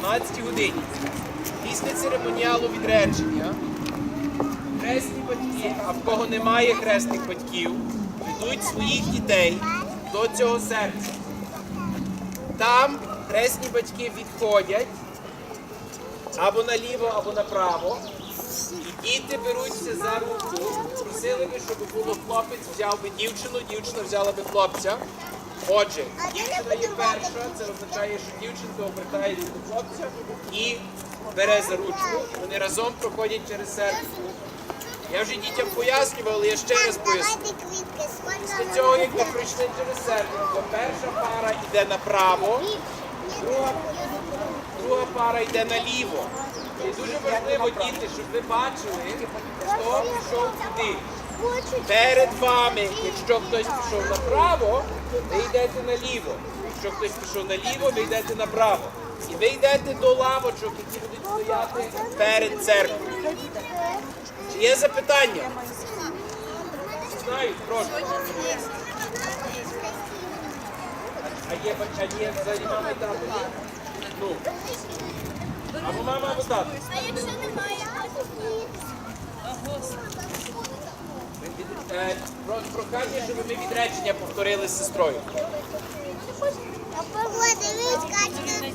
12 годині. Після церемоніалу відречення хресні батьки, а в кого немає хресних батьків, ведуть своїх дітей до цього серця. Там хресні батьки відходять або наліво, або направо. І діти беруться за руку, просили би, щоб було хлопець взяв би дівчину, дівчина взяла би хлопця. Отже, дівчина є перша, це означає, що дівчинка обертається до хлопця і бере за ручку. Вони разом проходять через серце. Я вже дітям пояснював, але я ще раз поясню. Після цього, як ви пройшли через серце, перша пара йде направо, друга, друга пара йде наліво. І дуже важливо, діти, щоб ви бачили, хто пішов куди. Перед вами, якщо хтось пішов направо, ви йдете наліво. Якщо хтось пішов наліво, ви йдете направо. І ви йдете до лавочок, які будуть стояти перед церквою. Чи є запитання? Знаю, прошу. А є, а є взагалі мама і тато? Ну. Або мама, або тато. А якщо немає? Прохання, щоб ми відречення повторили з сестрою. А качка.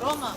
Рома,